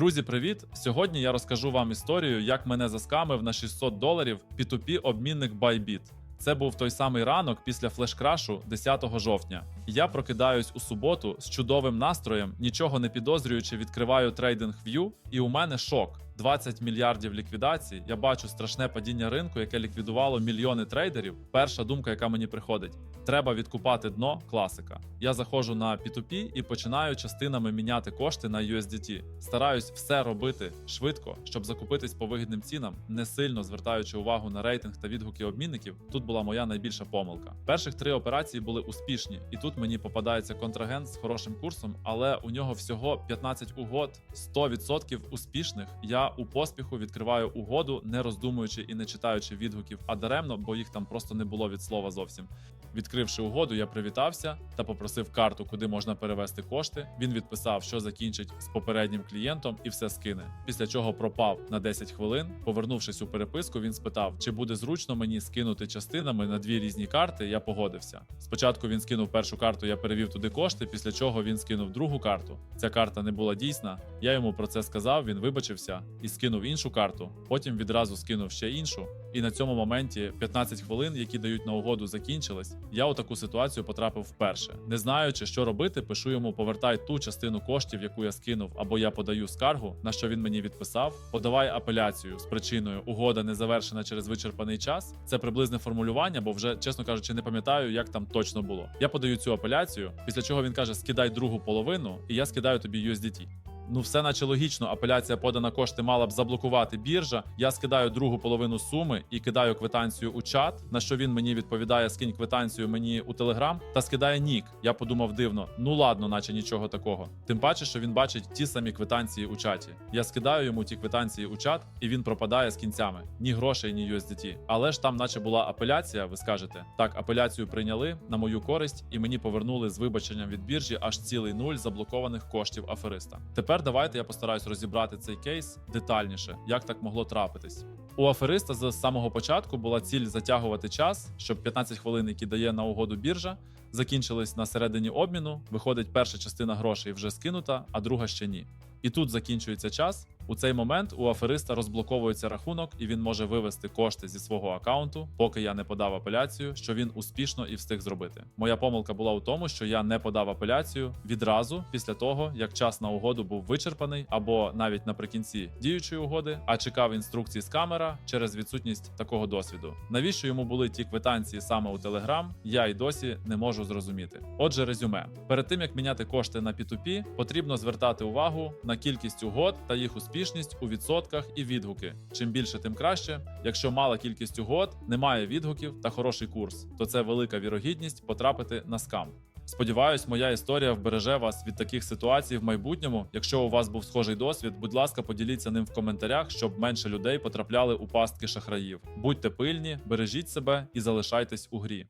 Друзі, привіт! Сьогодні я розкажу вам історію, як мене заскамив на 600 доларів P2P обмінник Bybit. Це був той самий ранок після флеш-крашу 10 жовтня. Я прокидаюсь у суботу з чудовим настроєм, нічого не підозрюючи, відкриваю TradingView, і у мене шок. 20 мільярдів ліквідацій. Я бачу страшне падіння ринку, яке ліквідувало мільйони трейдерів. Перша думка, яка мені приходить: треба відкупати дно класика. Я заходжу на P2P і починаю частинами міняти кошти на USDT. Стараюсь все робити швидко, щоб закупитись по вигідним цінам, не сильно звертаючи увагу на рейтинг та відгуки обмінників. Тут була моя найбільша помилка. Перших три операції були успішні, і тут мені попадається контрагент з хорошим курсом, але у нього всього 15 угод, 100% успішних. Я у поспіху відкриваю угоду, не роздумуючи і не читаючи відгуків, а даремно, бо їх там просто не було від слова зовсім. Відкривши угоду, я привітався та попросив карту, куди можна перевести кошти. Він відписав, що закінчить з попереднім клієнтом, і все скине. Після чого пропав на 10 хвилин. Повернувшись у переписку, він спитав, чи буде зручно мені скинути частинами на дві різні карти. Я погодився. Спочатку він скинув першу карту, я перевів туди кошти. Після чого він скинув другу карту. Ця карта не була дійсна. Я йому про це сказав. Він вибачився і скинув іншу карту. Потім відразу скинув ще іншу. І на цьому моменті 15 хвилин, які дають на угоду, закінчились. Я у таку ситуацію потрапив вперше. Не знаючи, що робити, пишу йому повертай ту частину коштів, яку я скинув, або я подаю скаргу, на що він мені відписав. Подавай апеляцію з причиною угода не завершена через вичерпаний час. Це приблизне формулювання, бо вже, чесно кажучи, не пам'ятаю, як там точно було. Я подаю цю апеляцію, після чого він каже: скидай другу половину, і я скидаю тобі USDT. Ну, все наче логічно. Апеляція подана кошти мала б заблокувати біржа. Я скидаю другу половину суми і кидаю квитанцію у чат. На що він мені відповідає: скинь квитанцію мені у телеграм та скидає нік. Я подумав дивно. Ну ладно, наче нічого такого. Тим паче, що він бачить ті самі квитанції у чаті. Я скидаю йому ті квитанції у чат, і він пропадає з кінцями. Ні грошей, ні USDT. Але ж там, наче була апеляція. Ви скажете, так, апеляцію прийняли на мою користь, і мені повернули з вибаченням від біржі аж цілий нуль заблокованих коштів афериста. Тепер давайте я постараюсь розібрати цей кейс детальніше, як так могло трапитись. У афериста з самого початку була ціль затягувати час, щоб 15 хвилин, які дає на угоду біржа, закінчились на середині обміну. Виходить, перша частина грошей вже скинута, а друга ще ні. І тут закінчується час. У цей момент у афериста розблоковується рахунок, і він може вивести кошти зі свого акаунту, поки я не подав апеляцію, що він успішно і встиг зробити. Моя помилка була у тому, що я не подав апеляцію відразу після того, як час на угоду був вичерпаний, або навіть наприкінці діючої угоди, а чекав інструкції з камера через відсутність такого досвіду. Навіщо йому були ті квитанції саме у Telegram, я й досі не можу зрозуміти. Отже, резюме: перед тим як міняти кошти на P2P, потрібно звертати увагу на кількість угод та їх успішність у відсотках і відгуки. Чим більше, тим краще. Якщо мала кількість угод, немає відгуків та хороший курс, то це велика вірогідність потрапити на скам. Сподіваюсь, моя історія вбереже вас від таких ситуацій в майбутньому. Якщо у вас був схожий досвід, будь ласка, поділіться ним в коментарях, щоб менше людей потрапляли у пастки шахраїв. Будьте пильні, бережіть себе і залишайтесь у грі.